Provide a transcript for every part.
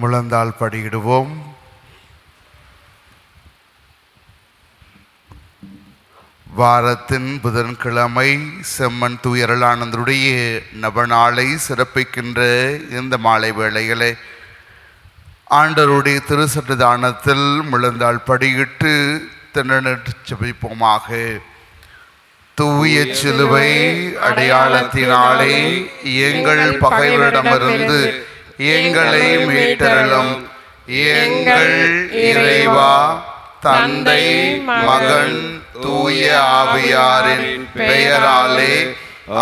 முழந்தால் படியிடுவோம். வாரத்தின் புதன்கிழமை செம்மன் துயரலானந்தருடைய நவநாளை சிறப்பிக்கின்ற இந்த மாலை வேளையிலே ஆண்டருடைய திருசற்று தானத்தில் முழந்தால் படியிட்டு திணறிட்டு செபிப்போமாக. தூய சிலுவை அடையாளத்தினாலே எங்கள் பகைவரிடமிருந்து எங்களை மீட்டரலும் எங்கள் இறைவா தந்தை மகன் தூய ஆவியாரின் பெயராலே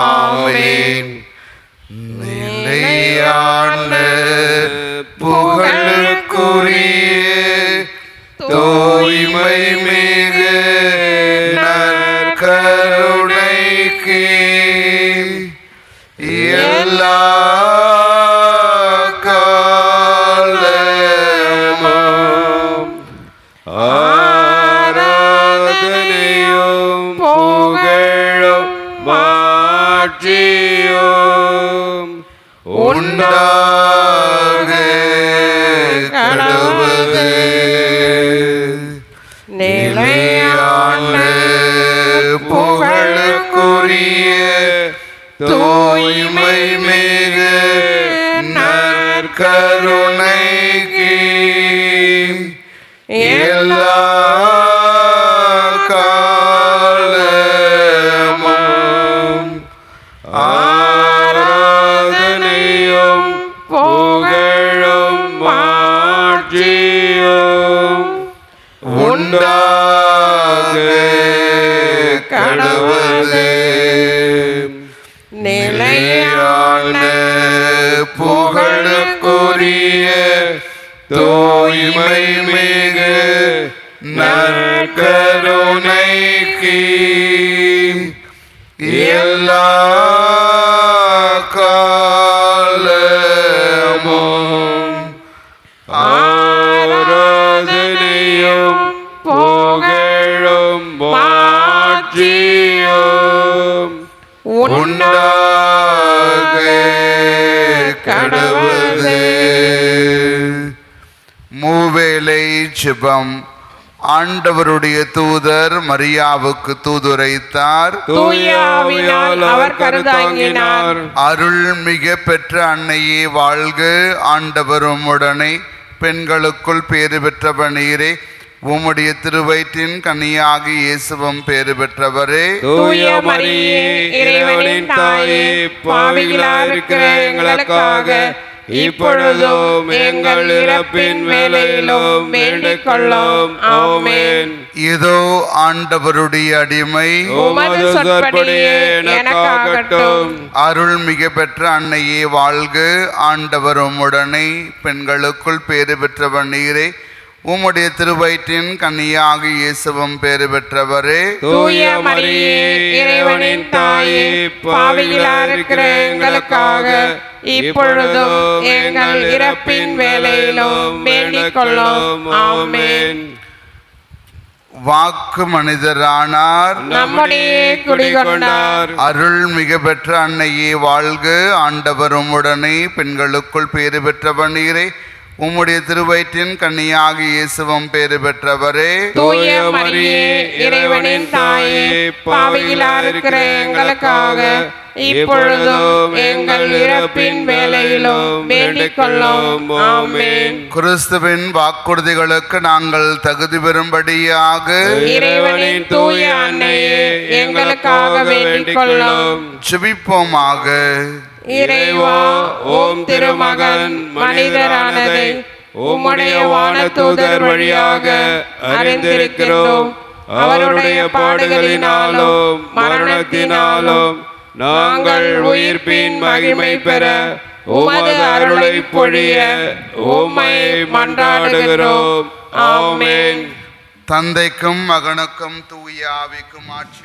ஆமென். நிலையான புகழுக்குரிய Bye. தூய்மை மிகு நற்கருணைக்கு எல்லா காலமும் ஆராதனையும் புகழும் மாட்சியும் உண்டாக கடவுளே. மூவேளை ஜெபம் ஆண்டவருடைய தூதர் மரியாவுக்கு தூதுரைத்தார். அருள் மிக பெற்ற அன்னையே வாழ்க. ஆண்டவரும் உடனே பெண்களுக்குள் பேறு பெற்றவர் நீரே உம்முடைய திருவயிற்றின் கன்னியாகி இயேசுவும் பேறு பெற்றவரே. தூய மரியே இறைவனின் தாயே பாவிகளா இருக்கிற எங்களுக்காக இப்பொழுதும் எங்கள் இறப்பின் வேலையிலும் வேண்டிக் கொள்ளும் ஆமென். இதோ ஆண்டவருடைய அடிமை. உமது சொற்படியே எனக்காகட்டும். அருள் மிக பெற்ற அன்னையே வாழ்க. ஆண்டவரும் உடனே பெண்களுக்குள் பேறு பெற்றவர் நீரே. உம்முடைய திருவயிற்றின் கன்னியாகி இயேசுவும் பேறு பெற்றவரே. தூய மரியே இறைவனின் தாயே பாவிகளா இருக்கிற எங்களுக்காக இப்பொழுதும் எங்கள் இறப்பின் வேலையிலும் வேண்டிக் கொள்ளும் ஆமென். வாக்கு மனிதரானார். நம்முடைய குடிகொண்டார். அருள் மிக பெற்ற அன்னையே வாழ்க. ஆண்டவரும் உடனே பெண்களுக்குள் பேறு பெற்றவர் நீரே. உம்முடைய திருவயிற்றின் கன்னியாகி இயேசுவும் பேறு பெற்றவரே. தூய மரியே இறைவனின் தாயே பாவிகளா இருக்கிற எங்களுக்காக இப்பொழுதும் எங்கள் இறப்பின் வேலையிலும் வேண்டிக் கொள்ளும் ஆமென். கிறிஸ்துவின் வாக்குறுதிகளுக்கு நாங்கள் தகுதி பெறும்படியாக இறைவனின் தூய அன்னையே எங்களுக்காக வேண்டிக் கொள்ளும் செபிப்போமாக இறைவா ஓம் திருமகன் மனிதரானதை உம்முடைய வானதூதர் வழியாக அறிந்திருக்கிறோம் அவருடைய பாடுகளினாலும் மரணத்தினாலும் நாங்கள் உயிர்ப்பின் மகிமை பெற உமது அருளை பொழிய உம்மை மன்றாடுகிறோம். ஆமேன். தந்தைக்கும் மகனுக்கும் தூய ஆவிக்கும் ஆட்சி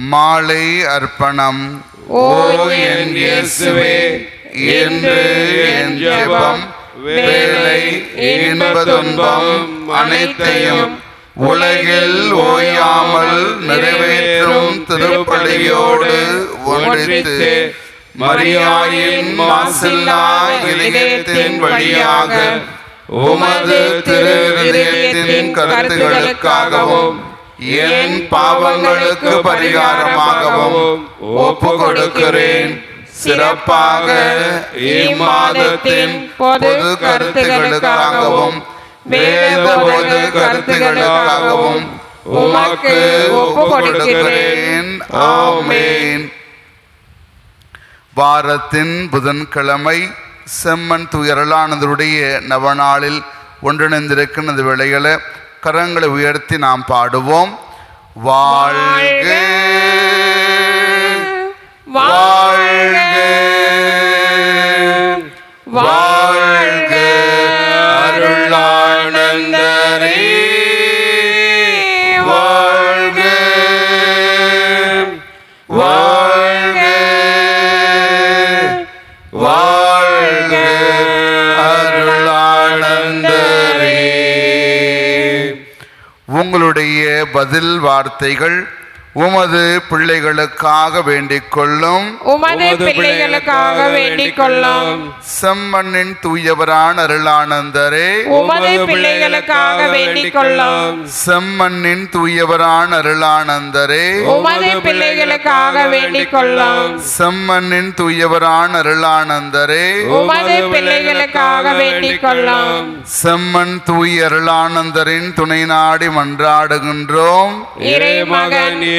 மாலை அர்ப்பணம். ஓ என் இயேசுவே என்று என் ஜெபம் வேலை துன்பம் அனைத்தையும் உலகில் ஓயாமல் நிறைவேற்றும் திருப்பலியோடு ஒன்றித்து மரியாயின் மாசில்லா இதயத்தின் வழியாக உமது திருத்தின் கருத்துகளுக்காகவும் என் பாவங்களுக்கு பரிகாரமாகவும் ஒப்பு கொடுக்கிறேன் சிறப்பாக இம்மாதத்தின் பொது கருத்துகளுக்காகவும் வேத பொது கருத்துகளுக்காகவும் உமக்கு ஒப்பு கொடுக்கிறேன் ஆமென் வாரத்தின் புதன்கிழமை செம்மன் துயரலானதருடைய நவநாளில் ஒன்றிணைந்திருக்கின்ற வேளையில கரங்களை உயர்த்தி நாம் பாடுவோம். வாழ்க வாழ்க வாழ்க பதில் வார்த்தைகள் உமது பிள்ளைகளுக்காக வேண்டிக் கொள்ளும் உமது பிள்ளைகளுக்காக வேண்டிக் கொள்ளும் செம்மண்ணின் தூயவரான அருளானந்தரே. உமது பிள்ளைகளுக்காக வேண்டிக் கொள்ளும் செம்மண்ணின் தூயவரான அருளானந்தரே. உமது பிள்ளைகளுக்காக வேண்டிக் கொள்ளும் செம்மண்ணின் தூயவரான அருளானந்தரே. உமது பிள்ளைகளுக்காக வேண்டிக் கொள்ளும் செம்மன் தூய அருளானந்தரின் துணை நாடி மன்றாடுகின்றோம். இறைமகன்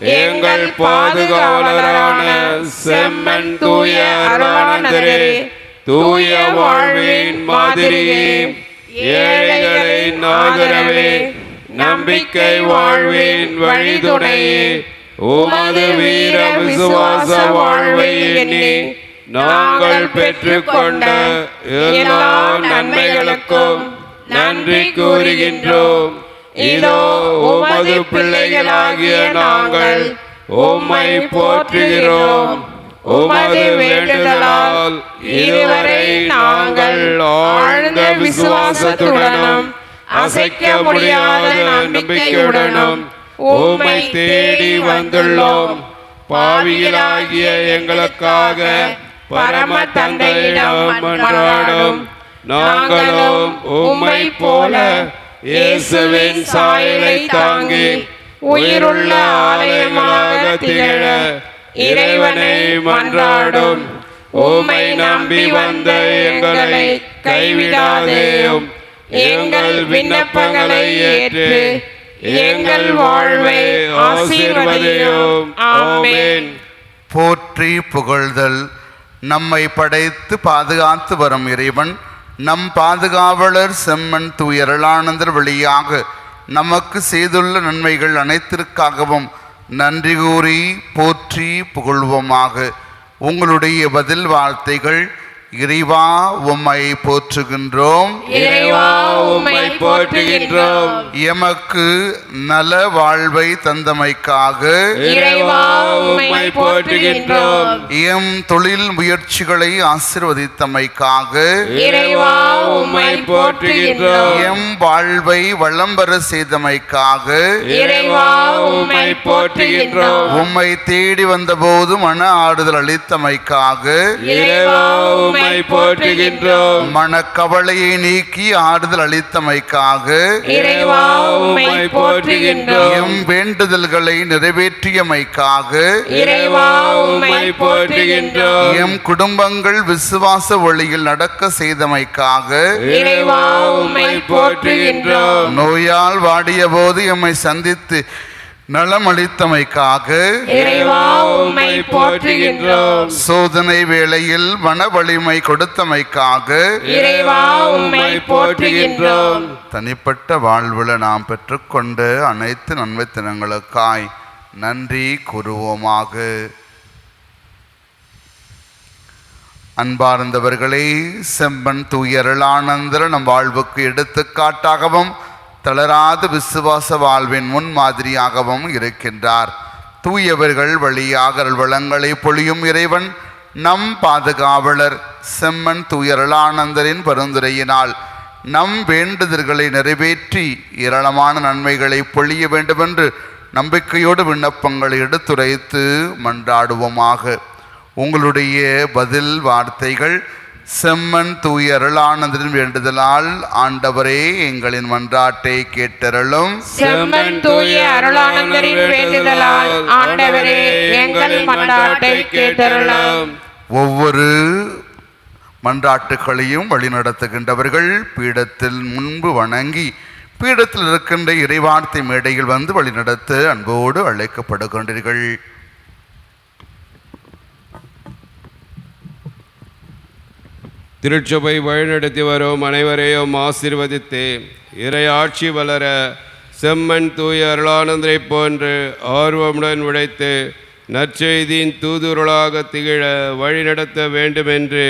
எங்கள் பாதுகாவலரான செம்மன் தூய அருளானந்தரே தூய வாழ்வின் மாதிரியே ஏழைகளை நாகரவே நம்பிக்கை வாழ்வின் வழிதுணையே உமது வீர விசுவாச வாழ்வை எண்ணி நாங்கள் பெற்றுக்கொண்ட எல்லா நன்மைகளுக்கும் நன்றி கூறுகின்றோம். இதோ உமது பிள்ளைகளாகிய நாங்கள் உம்மை போற்றுகிறோம். உமது வேண்டுதலால் இதுவரை நாங்கள் ஆழ்ந்த விசுவாசத்துடனும் அசைக்க முடியாத நம்பிக்கையுடனும் உம்மை தேடி வந்துள்ளோம். பாவிகளாகிய எங்களுக்காக பரம தந்தையிடம் மன்றாடும் நாங்களும் உம்மை போல இயேசுவின் சாயலை தாங்கி உயிருள்ள ஆலயமாக திகழ இறைவனை மன்றாடும். உமை நம்பி வந்த எங்களை கைவிடாதேயும். எங்கள் விண்ணப்பங்களை ஏற்று எங்கள் வாழ்வை ஆசீர்வதியும். ஆமேன். போற்றி புகழ்தல். நம்மை படைத்து பாதுகாத்து வரும் இறைவன் நம் பாதுகாவலர் செம்மன் தூயரளானந்தர் வழியாக நமக்கு செய்துள்ள நன்மைகள் அனைத்திற்காகவும் நன்றி கூறி போற்றி புகழ்வோமாக. உங்களுடைய பதில் வார்த்தைகள் இறைவா உம்மை போற்றுகின்றோம். இறைவா உம்மை போற்றுகின்றோம். எமக்கு நல வாழ்வை தந்தமைக்காக இறைவா உம்மை போற்றுகின்றோம். எம் தொழில் முயற்சிகளை ஆசிர்வதித்தமைக்காக இறைவா உம்மை போற்றுகின்றோம். எம் வாழ்வை வளம் பெற செய்தமைக்காக இறைவா உம்மை போற்றுகின்றோம். உம்மை தேடி வந்தபோது மன ஆறுதல் அளித்தமைக்காக இறைவா உம்மை போற்றுகின்றோம். மனக்கவலையை நீக்கி ஆறுதல் அளித்தமைக்காக எம் வேண்டுதல்களை நிறைவேற்றியமைக்காக எம் குடும்பங்கள் விசுவாச வழியில் நடக்க செய்தமைக்காக நோயால் வாடிய போது எம்மை சந்தித்து நலம் அளித்தமைக்காக இறைவா உம்மை போற்றுகின்றோம். சோதனை வேளையில் மன வலிமை கொடுத்தமைக்காக தனிப்பட்ட வாழ்வில் நாம் பெற்றுக்கொண்ட அனைத்து நன்மைத்தனங்களுக்காய் நன்றி கூறுவோமாக. அன்பார்ந்தவர்களே செம்பன் தூயரளானந்தர நம் வாழ்வுக்கு எடுத்துக்காட்டாகவும் தளராத விசுவாச வாழ்வின் முன்மாதிரியாகவும் இருக்கின்றார். தூயவர்கள் வழியாக வளங்களை பொழியும் இறைவன் நம் பாதுகாவலர் செம்மன் தூயரளானந்தரின் பரிந்துரையினால் நம் வேண்டுதல்களை நிறைவேற்றி ஏராளமான நன்மைகளை பொழிய வேண்டுமென்று நம்பிக்கையோடு விண்ணப்பங்களை எடுத்துரைத்து மன்றாடுவோமாக. உங்களுடைய பதில் வார்த்தைகள் செம்மன் தூய அருளானந்தரின் வேண்டுதலால் ஆண்டவரே எங்களின் மன்றாட்டை கேட்டருளும். செம்மன் தூய அருளானந்தரின் வேண்டுதலால் ஆண்டவரே எங்கள் மன்றாட்டை கேட்டருளும். ஒவ்வொரு மன்றாட்டுகளையும் வழிநடத்துகின்றவர்கள் பீடத்தில் முன்பு வணங்கி பீடத்தில் இருக்கின்ற இறைவார்த்தை மேடையில் வந்து வழிநடத்த அன்போடு அழைக்கப்படுகின்றீர்கள். திருச்சபை வழிநடத்தி வரும் அனைவரையும் ஆசீர்வதித்து இறையாட்சி வளர செம்மன் தூய அருளானந்தரை போன்று ஆர்வமுடன் உழைத்து நற்செய்தியின் தூதுருளாக திகழ வழிநடத்த வேண்டுமென்று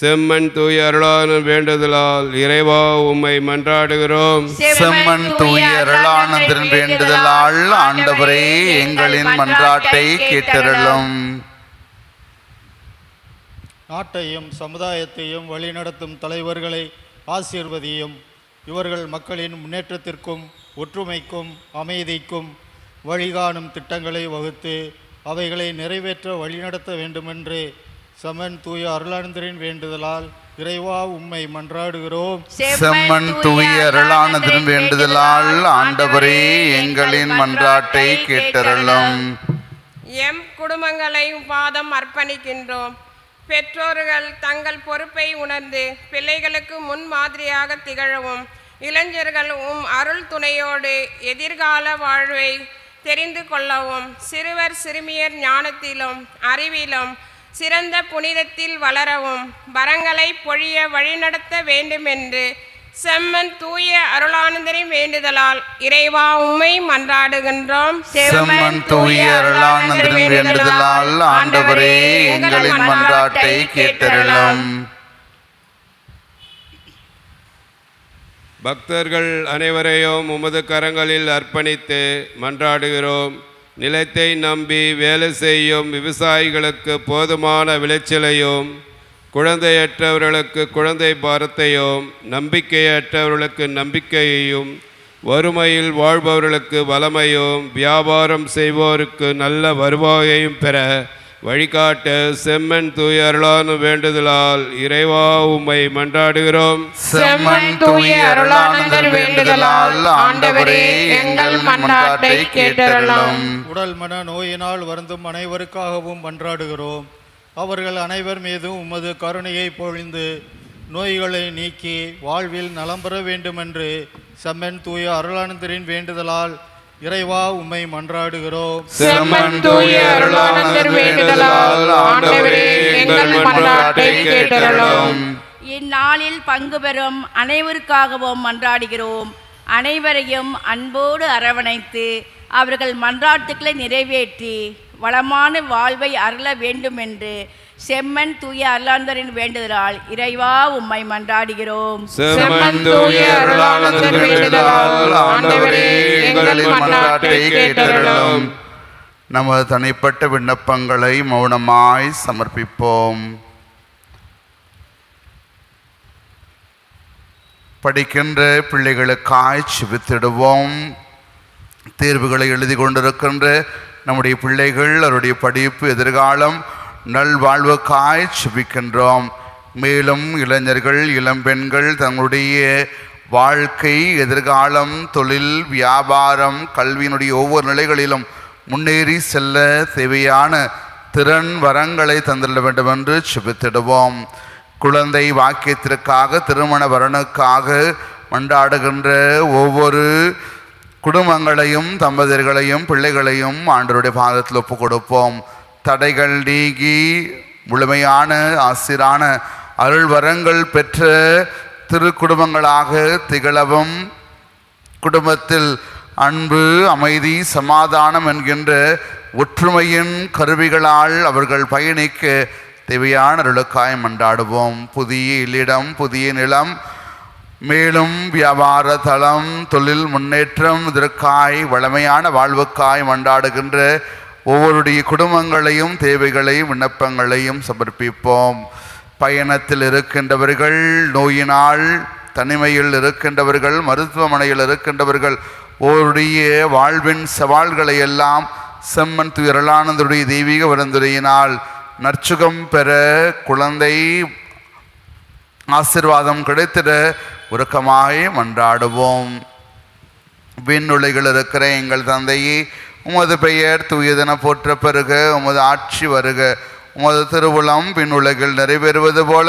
செம்மன் தூய அருளானந்த வேண்டுதலால் இறைவா உம்மை மன்றாடுகிறோம். செம்மன் தூய அருளானந்தரின் வேண்டுதலால் ஆண்டவரே எங்களின் மன்றாட்டை கேட்டருளும். நாட்டையும் சமுதாயத்தையும் வழிநடத்தும் தலைவர்களை ஆசீர்வதியும். இவர்கள் மக்களின் முன்னேற்றத்திற்கும் ஒற்றுமைக்கும் அமைதிக்கும் வழிகாணும் திட்டங்களை வகுத்து அவைகளை நிறைவேற்ற வழிநடத்த வேண்டுமென்று சமன் தூய அருளானந்தரின் வேண்டுதலால் இறைவா உம்மை மன்றாடுகிறோம். செம்மன் தூய அருளானந்தரின் வேண்டுதலால் ஆண்டவரே எங்களின் மன்றாட்டை கேட்டருளும். எம் குடும்பங்களை பாதம் அர்ப்பணிக்கின்றோம். பெற்றோர்கள் தங்கள் பொறுப்பை உணர்ந்து பிள்ளைகளுக்கு முன்மாதிரியாக திகழவும் இளைஞர்கள் உம் அருள் துணையோடு எதிர்கால வாழ்வை தெரிந்து கொள்ளவும் சிறுவர் சிறுமியர் ஞானத்திலும் அறிவிலும் சிறந்த புனிதத்தில் வளரவும் வரங்களை பொழிய வழிநடத்த வேண்டுமென்று செம்மன் தூய அருளானந்தரின் வேண்டுதலால் இறைவா உம்மை மன்றாடுகின்றோம். செம்மன் தூய அருளானந்தரின் வேண்டுதலால் ஆண்டவரே எங்களின் மன்றாட்டை கேட்டருளும். பக்தர்கள் அனைவரையும் உமது கரங்களில் அர்ப்பணித்து மன்றாடுகிறோம். நிலத்தை நம்பி வேலை செய்யும் விவசாயிகளுக்கு போதுமான விளைச்சலையும் குழந்தையற்றவர்களுக்கு குழந்தை பாரத்தையும் நம்பிக்கையற்றவர்களுக்கு நம்பிக்கையையும் வறுமையில் வாழ்பவர்களுக்கு வளமையும் வியாபாரம் செய்வோருக்கு நல்ல வருவாயையும் பெற வழிகாட்ட செம்மன் தூய அருளான வேண்டுதலால் இறைவா உம்மை மன்றாடுகிறோம். செம்மன் தூய அருளானந்தர் வேண்டுதலால் ஆண்டவரே எங்கள் மன்றாட்டை கேட்டருளும். உடல் மன நோயினால் வருந்தும் அனைவருக்காகவும் மன்றாடுகிறோம். அவர்கள் அனைவர் மீதும் உமது கருணையை பொழிந்து நோய்களை நீக்கி வாழ்வில் நலம் பெற வேண்டுமென்று செம்மன் தூய அருளானந்தரின் வேண்டுதலால் இறைவா உம்மை மன்றாடுகிறோம். செம்மன் தூய அருளானந்தர் வேண்டுதலால் ஆண்டவரே எங்கள் மன்றாட்டை கேட்டருளும். இந்நாளில் பங்கு பெறும் அனைவருக்காகவும் மன்றாடுகிறோம். அனைவரையும் அன்போடு அரவணைத்து அவர்கள் மன்றாட்டுக்களை நிறைவேற்றி வளமான வாழ்வை அருள வேண்டும் என்று செம்மன் தூய அருளாந்தரின் வேண்டுதலால் இறைவா உம்மை மன்றாடுகிறோம். செம்மன் தூய அருளானந்தர் வேண்டுதலால் ஆண்டவரே எங்கள் மன்றாட்டை கேட்டருளும். நமது தனிப்பட்ட விண்ணப்பங்களை மௌனமாய் சமர்ப்பிப்போம். படிக்கின்ற பிள்ளைகளுக்காய் செபித்திடுவோம். தேர்வுகளை எழுதி கொண்டிருக்கின்ற நம்முடைய பிள்ளைகள் அவருடைய படிப்பு எதிர்காலம் நல்வாழ்வுக்காய் சுபிக்கின்றோம். மேலும் இளைஞர்கள் இளம்பெண்கள் தங்களுடைய வாழ்க்கை எதிர்காலம் தொழில் வியாபாரம் கல்வியினுடைய ஒவ்வொரு நிலைகளிலும் முன்னேறி செல்ல தேவையான திறன் வரங்களை தந்திட வேண்டும் என்று சுபித்திடுவோம். குழந்தை வாக்கியத்திற்காக திருமண வரனுக்காக மண்டாடுகின்ற ஒவ்வொரு குடும்பங்களையும் தம்பதியர்களையும் பிள்ளைகளையும் ஆண்டருடைய பாதத்தில் ஒப்பு கொடுப்போம் தடைகள் நீங்கி முழுமையான ஆசிரான அருள் வரங்கள் பெற்ற திருக்குடும்பங்களாக திகழவும் குடும்பத்தில் அன்பு அமைதி சமாதானம் என்கின்ற ஒற்றுமையின் கருவிகளால் அவர்கள் பயணிக்க தேவையான அருளுக்காய் மன்றாடுவோம் புதிய இல்லிடம் புதிய நிலம் மேலும் வியாபார தளம் தொழில் முன்னேற்றம் இதற்காய் வளமையான வாழ்வுக்காய் மண்டாடுகின்ற ஒவ்வொருடைய குடும்பங்களையும் தேவைகளையும் விண்ணப்பங்களையும் சமர்ப்பிப்போம். பயணத்தில் இருக்கின்றவர்கள் நோயினால் தனிமையில் இருக்கின்றவர்கள் மருத்துவமனையில் இருக்கின்றவர்கள் ஒருடைய வாழ்வின் சவால்களை எல்லாம் செம்மன் துயரலானந்தருடைய தெய்வீக விருந்துரையினால் நற்சுகம் பெற குழந்தை ஆசிர்வாதம் கிடைத்திட உருக்கமாய் மன்றாடுவோம். விண்ணுலைகள் இருக்கிற எங்கள் தந்தையே உமது பெயர் தூயதென போற்ற பெருக உமது ஆட்சி வருக. உமது திருவுளம் விண்ணுலகில் நிறைவேறுவது போல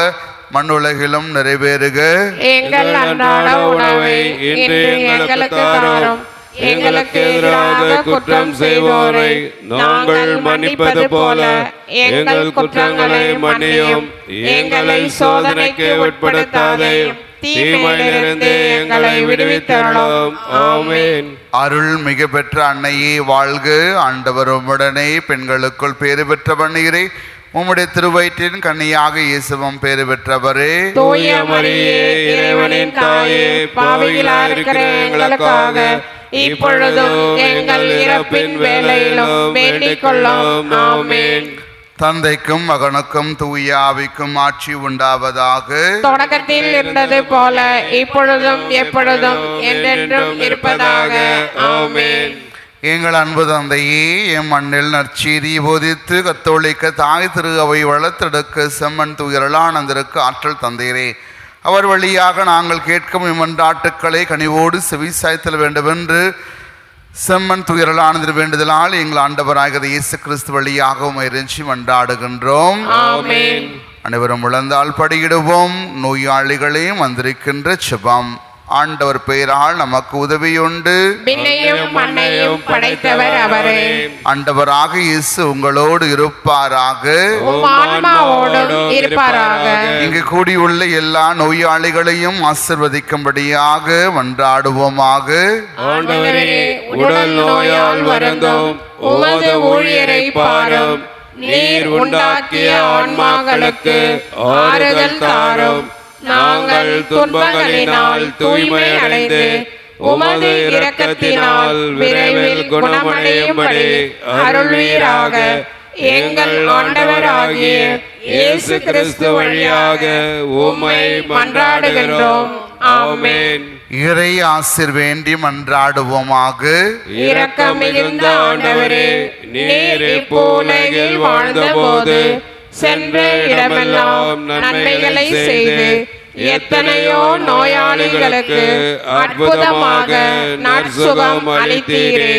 மண்ணுலகிலும் நிறைவேறுக. எங்கள் அன்றாட உணவை இன்று எங்களுக்கு தாரும். எங்களுக்கு எதிராக குற்றம் செய்வோரை நாங்கள் மன்னிப்பது போல. எங்கள் குற்றங்களை மன்னியும். எங்களை சோதனைக்கு உட்படுத்தாதையும் தீமையிலிருந்து எங்களை விடுவித்தருளும். ஆமென். அருள் மிக பெற்ற அன்னையே வாழ்க. ஆண்டவர் உம்முடனே பெண்களுக்குள் பேறு பெற்றவர் நீரே. உம்முடைய திருவயிற்றின் கன்னியாக இயேசுவம் பேறு பெற்றவரே. தூய மரியே இறைவனின் தாயே பாவிகளா இருக்கிற எங்களுக்காக இப்பொழுதும் எங்கள் இறப்பின் வேளையிலும் வேண்டிக் கொள்ளும் ஆமென். தந்தைக்கும் மகனுக்கும் தூய ஆவிக்கும் ஆட்சி உண்டாவதாக. தொடக்கத்தில் இருந்தது போல இப்பொழுதும் எப்பொழுதும் என்றென்றும் இருப்பதாக. ஆமென். எங்கள் அன்பு தந்தையே எம் மண்ணில் நற்செய்தி போதித்து கத்தோலிக்க தாய் திரு அவை வளர்த்தெடுக்க செம்மன் துயரலானந்தருக்கு ஆற்றல் தந்தீரே. அவர் வழியாக நாங்கள் கேட்கும் இம்மன்றாட்டுக்களை கனிவோடு செவிசாய்த்தல் வேண்டுமென்று செம்மன் துயரலானந்தர் வேண்டுதலால் எங்கள் ஆண்டவராகிற இயேசு கிறிஸ்து வழியாக உமை இறைஞ்சி மன்றாடுகின்றோம் அனைவரும் உழந்தால் படியிடுவோம். நோயாளிகளையும் வந்திருக்கின்ற செபம். ஆண்டவர் பெயரால் நமக்கு உதவியுண்டு. படைத்தவர் அவரே. ஆண்டவராக இயேசு உங்களோடு இருப்பாராக. இங்கு கூடியுள்ள எல்லா நோயாளிகளையும் ஆசிர்வதிக்கும்படியாக மன்றாடுவோமாக. உடல் நோயால் வருந்தும். உமது ஊழியரை பாரும். நீர் உண்டாக்கிய ஆன்மாக்களுக்கு ஆறுதல் தாரும். நாங்கள் துன்பங்களினால் தூய்மை அடைந்து உமது இரக்கத்தினால் விரைவில் குணமடையும்படி அருள்வீராக எங்கள் ஆண்டவராகிய இயேசு கிறிஸ்து வழியாக உம்மை மன்றாடுகின்றோம். ஆமென். இறை ஆசிர் வேண்டி மன்றாடுவோமாக. இரக்கம் மிகுந்த ஆண்டவரே நீர் இப்பூலகில் வாழ்ந்தபோது சென்ற இடமெல்லாம் நன்மைகளை செய்து எத்தனையோ நோயாளிகளுக்கு அற்புதமாக நற்சுகம் அளித்தீரே.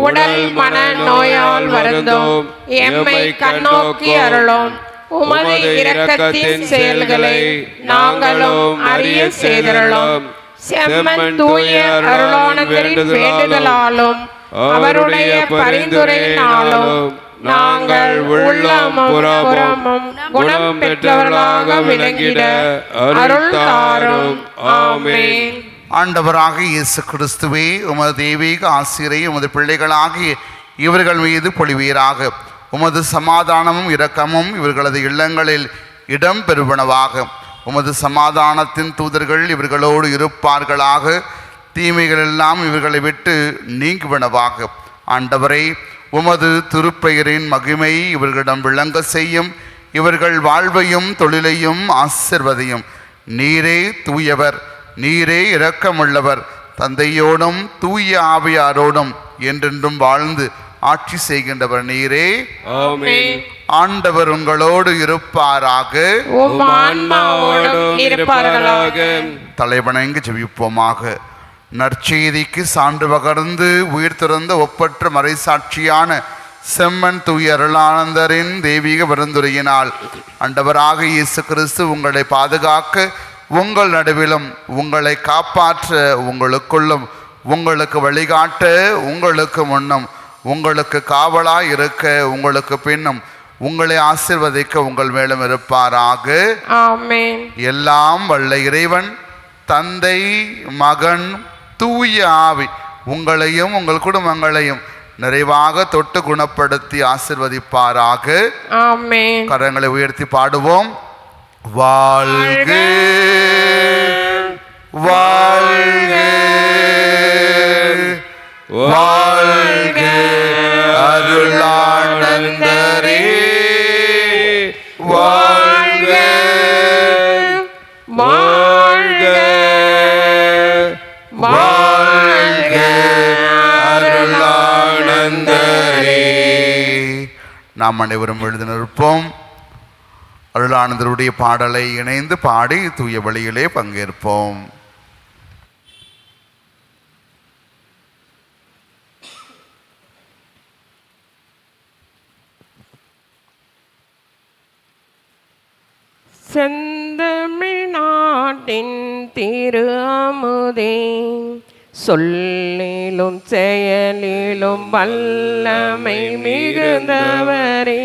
உடல் மன நோயால் வருந்தோம். எம்மை கண்ணோக்கி அருளும். உமது இரக்கத்தின் செயல்களை நாங்களும் அறிய செய்தருளும் செம்மன் தூய அருளானந்தரின் வேண்டுதலாலும் அவருடைய பரிந்துரையினாலும் நாங்கள் உள்ளம் புறமும் குணம் பெற்றவர்களாக விளங்கிட அருள் தாரும் ஆமே ஆண்டவராக இயேசு கிறிஸ்துவே உமது தெய்வீக ஆசிரியை உமது பிள்ளைகளாகிய இவர்கள் மீது பொழிவீராக. உமது சமாதானமும் இரக்கமும் இவர்களது இல்லங்களில் இடம் பெறுவனவாக உமது சமாதானத்தின் தூதர்கள் இவர்களோடு இருப்பார்களாக. தீமைகள் எல்லாம் இவர்களை விட்டு நீங்குவனவாக. ஆண்டவரை உமது திருப்பெயரின் மகிமை இவர்களிடம் விளங்க செய்யும். இவர்கள் வாழ்வையும் தொழிலையும் ஆசிர்வதையும். நீரே தூயவர் நீரே இரக்கமுள்ளவர். தந்தையோடும் தூய ஆவியாரோடும் என்றென்றும் வாழ்ந்து ஆட்சி செய்கின்றவர் நீரே. ஆமென். ஆண்டவர் உங்களோடு இருப்பாராக. தலைவணங்கி ஜெபிப்போமாக. நற்செய்திக்கு சான்று பகர்ந்து உயிர் திறந்த ஒப்பற்ற மறைசாட்சியான செம்மன் தூய அருளானந்தரின் தெய்வீக விருந்துரையினால் ஆண்டவராக இயேசு கிறிஸ்து உங்களை பாதுகாக்க உங்கள் நடுவிலும் உங்களை காப்பாற்ற உங்களுக்குள்ளும் உங்களுக்கு வழிகாட்ட உங்களுக்கு முன்னும் உங்களுக்கு காவலாய் இருக்க உங்களுக்கு பின்னும் உங்களை ஆசிர்வதிக்க உங்கள் மேலும் இருப்பாராக. எல்லாம் வல்ல இறைவன் தந்தை மகன் தூய ஆவி உங்களையும் உங்கள் குடும்பங்களையும் நிறைவாக தொட்டு குணப்படுத்தி ஆசிர்வதிப்பாராக. ஆமென். கரங்களை உயர்த்தி பாடுவோம். வாழ்க வாழ்க வாழ்க அருளானந்தரே. நாம் அனைவரும் எழுதி நிற்போம். அருளானந்தருடைய பாடலை இணைந்து பாடி தூய வழியிலே பங்கேற்போம். செந்தமிழ்நாட்டின் திரு அமுதே சொல்லிலும் செயலிலும் வல்லமை மிகுந்தவரே.